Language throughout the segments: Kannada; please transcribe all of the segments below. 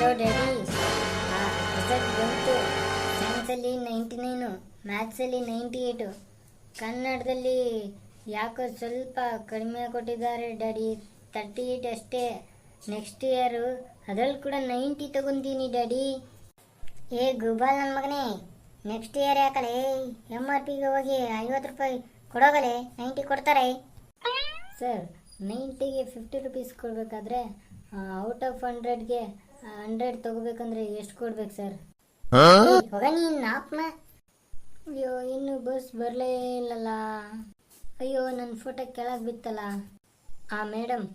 ಡ್ಯಾಡಿ ರಿಸಲ್ಟ್ ಬಂತು. ಸೈನ್ಸಲ್ಲಿ ನೈಂಟಿ ನೈನು ಮ್ಯಾಥ್ಸಲ್ಲಿ ನೈಂಟಿ ಏಯ್ಟು ಕನ್ನಡದಲ್ಲಿ ಯಾಕೋ ಸ್ವಲ್ಪ ಕಡಿಮೆ ಕೊಟ್ಟಿದ್ದಾರೆ ಡ್ಯಾಡಿ ತರ್ಟಿ ಏಯ್ಟ್ ಅಷ್ಟೇ. ನೆಕ್ಸ್ಟ್ ಇಯರು ಅದರಲ್ಲಿ ಕೂಡ ನೈಂಟಿ ತಗೊಂತೀನಿ ಡ್ಯಾಡಿ ಏ ಗುಬಾಲ್ ನನ್ನ ಮಗನೇ. ನೆಕ್ಸ್ಟ್ ಇಯರ್ ಯಾಕಲೆ? ಎಂ ಆರ್ ಪಿಗೆ ಹೋಗಿ ಐವತ್ತು ರೂಪಾಯಿ ಕೊಡೋಗಲೆ? ನೈಂಟಿ ಕೊಡ್ತಾರೆ? ಸರ್ ನೈಂಟಿಗೆ ಫಿಫ್ಟಿ ರುಪೀಸ್ ಕೊಡಬೇಕಾದ್ರೆ ಔಟ್ ಆಫ್ ಹಂಡ್ರೆಡ್ಗೆ ಹಂಡ್ರೆಡ್ ತಗೋಬೇಕಂದ್ರೆ ಎಷ್ಟು ಕೊಡ್ಬೇಕು ಸರ್? ಹೋಗ ನೀನು ನಾಪ್ನ ಅಯ್ಯೋ ಇನ್ನು ಬಸ್ ಬರಲೇ ಇಲ್ಲಲ್ಲ. ಅಯ್ಯೋ ನನ್ನ ಫೋಟೋ ಕೆಳಗೆ ಬಿತ್ತಲ್ಲ. ಆ ಮೇಡಮ್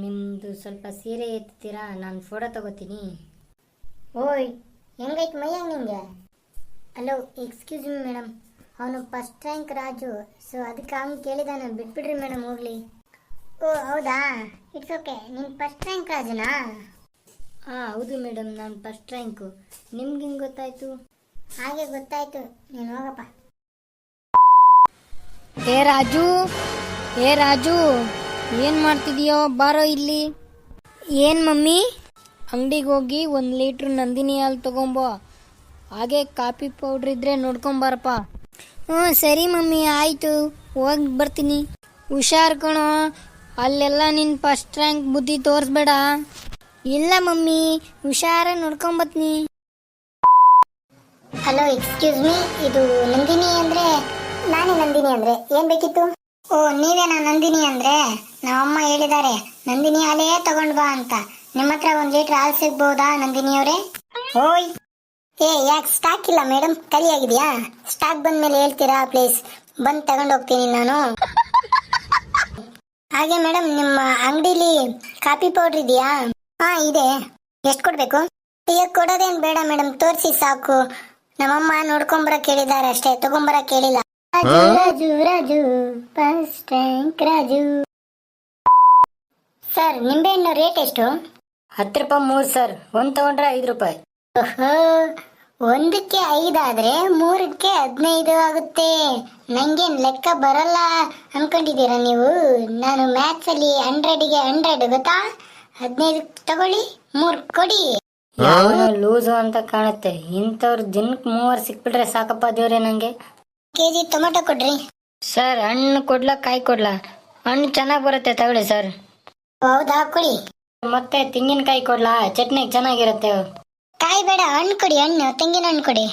ನಿಮ್ಮದು ಸ್ವಲ್ಪ ಸೀರೆ ಎತ್ತೀರಾ ನಾನು ಫೋಟೋ ತಗೋತೀನಿ. ಓಯ್ ಹೆಂಗೈತೆ ಮೈಯಾಗ ನಿಂಗೆ? ಹಲೋ ಎಕ್ಸ್ಕ್ಯೂಸ್ ಮಿ ಮೇಡಮ್ ಅವನು ಫಸ್ಟ್ ರ್ಯಾಂಕ್ ರಾಜು ಸೊ ಅದಕ್ಕೆ ಅವ್ನು ಕೇಳಿದಾನೆ ಬಿಟ್ಬಿಡ್ರಿ ಮೇಡಮ್ ಹೋಗ್ಲಿ. ಓ ಹೌದಾ? ಇಟ್ಸ್ ಓಕೆ ನಿನ್ ಫಸ್ಟ್ ರ್ಯಾಂಕ್ ರಾಜುನಾ? ಹಾಂ ಹೌದು ಮೇಡಮ್ ನಾನು ಫಸ್ಟ್ ರ್ಯಾಂಕು ನಿಮ್ಗೆ ಹಿಂಗೆ ಗೊತ್ತಾಯ್ತು? ಹಾಗೆ ಗೊತ್ತಾಯ್ತು. ನೀನು ಹೋಗಪ್ಪ. ಏ ರಾಜು ಏ ರಾಜು ಏನ್ ಮಾಡ್ತಿದೀಯೋ? ಬಾರೋ ಇಲ್ಲಿ. ಏನ್ ಮಮ್ಮಿ? ಅಂಗಡಿಗೆ ಹೋಗಿ ಒಂದು ಲೀಟ್ರ್ ನಂದಿನಿ ಹಾಲು ತಗೊಂಬೋ. ಹಾಗೆ ಕಾಫಿ ಪೌಡ್ರ್ ಇದ್ರೆ ನೋಡ್ಕೊಂಬಾರಪ್ಪ ಹ್ಞೂ ಸರಿ ಮಮ್ಮಿ ಆಯ್ತು. ಹೋಗಿ ಬರ್ತೀನಿ. ಹುಷಾರ್ ಕಣೋ. ಅಲ್ಲೆಲ್ಲ ನಿನ್ ಫಸ್ಟ್ ರ್ಯಾಂಕ್ ಬುದ್ಧಿ ತೋರಿಸ್ಬೇಡ. ಇಲ್ಲ ಮಮ್ಮಿ ಹುಷಾರ ನೋಡ್ಕೊಂಬತ್ನಿ. ಹಲೋ ಎಕ್ಸ್ಕ್ಯೂಸ್ ಮೀ ಇದು ನಂದಿನಿ ಅಂದ್ರೆ ನಾನೇ ನಂದಿನಿ ಅಂದ್ರೆ ಏನ್ ಬೇಕಿತ್ತು? ಓ ನೀವೇನಾ ನಂದಿನಿ ಅಂದ್ರೆ? ನಮ್ಮಮ್ಮ ಹೇಳಿದ್ದಾರೆ ನಂದಿನಿ ಹಾಲೇ ತಗೊಂಡ್ ಬಾ ಅಂತ. ನಿಮ್ಮ ಹತ್ರ ಒಂದ್ ಲೀಟರ್ ಹಾಲು ಸಿಗ್ಬಹುದಾ ನಂದಿನಿ ಅವರೇ? ಓಯ್! ಏ ಯಾಕೆ ಸ್ಟಾಕ್ ಇಲ್ಲ ಮೇಡಮ್ ಕರಿಯಾಗಿದ್ಯಾ ಸ್ಟಾಕ್ ಬಂದ್ಮೇಲೆ ಹೇಳ್ತೀರಾ ಪ್ಲೀಸ್ ಬಂದ್ ತಗೊಂಡ್ ಹೋಗ್ತೀನಿ ನಾನು. ಹಾಗೆ ಮೇಡಮ್ ನಿಮ್ಮ ಅಂಗಡಿಲಿ ಕಾಫಿ ಪೌಡರ್ ಇದೆಯಾ? ಹಾ ಇದೆ. ಎಷ್ಟು ಕೊಡಬೇಕು? ಅಯ್ಯೋ ಕೊಡೋದೇನ್ ಬೇಡ ಮೇಡಮ್ ತೋರಿಸಿ ಸಾಕು. ನಮ್ಮಮ್ಮ ನೋಡ್ಕೊಂಬರ ಕೇಳಿದ್ದಾರೆ ಅಷ್ಟೇ ತಗೊಂಬರ ಕೇಳಿಲ್ಲ Raju Raju Raju first rank Raju. Sir ನಿಂಬೆಹಣ್ಣು ರೇಟ್ ಎಷ್ಟು? ಹತ್ತು ರೂಪಾಯಿ ಮೂರು ಸರ್ ಒಂದು ತಗೊಂಡ್ರೆ ಐದು ರೂಪಾಯಿ. ಓಹೋ ಒಂದಕ್ಕೆ ಐದಾದ್ರೆ ಮೂರಕ್ಕೆ ಹದಿನೈದು ಆಗುತ್ತೆ. ನಂಗೇನ್ ಲೆಕ್ಕ ಬರಲ್ಲ ಅನ್ಕೊಂಡಿದ್ದೀರಾ ನೀವು? ನಾನು ಮ್ಯಾಥ್ಸ್ ಅಲ್ಲಿ ಹಂಡ್ರೆಡ್ಗೆ ಹಂಡ್ರೆಡ್ ಗೊತ್ತಾ? ಹದಿನೈದು ತಗೊಳ್ಳಿ ಮೂರ್ ಕೊಡಿ. ಲೂಸು ಅಂತ ಕಾಣುತ್ತೆ. ಇಂಥವ್ರು ದಿನಕ್ಕೆ ಮೂವರು ಸಿಕ್ಬಿಟ್ರೆ ಸಾಕಪ್ಪ ದೇವ್ರೆ ನಂಗೆ. ಕೆಜಿ ಟೊಮೆಟೊ ಕೊಡ್ರಿ. ಸರ್ ಹಣ್ಣು ಕೊಡ್ಲಾ ಕಾಯಿ ಕೊಡ್ಲಾ? ಹಣ್ಣು ಚೆನ್ನಾಗಿ ಬರುತ್ತೆ ತಗೊಳ್ಳಿ ಸರ್. ಹೌದಾ ಕೊಡಿ. ಮತ್ತೆ ತೆಂಗಿನಕಾಯಿ ಕೊಡ್ಲಾ? ಚಟ್ನಿ ಚೆನ್ನಾಗಿರುತ್ತೆ. ಕಾಯಿ ಬೇಡ ಹಣ್ಣು ಕೊಡಿ ಹಣ್ಣು ತೆಂಗಿನ ಹಣ್ಣು ಕೊಡಿ.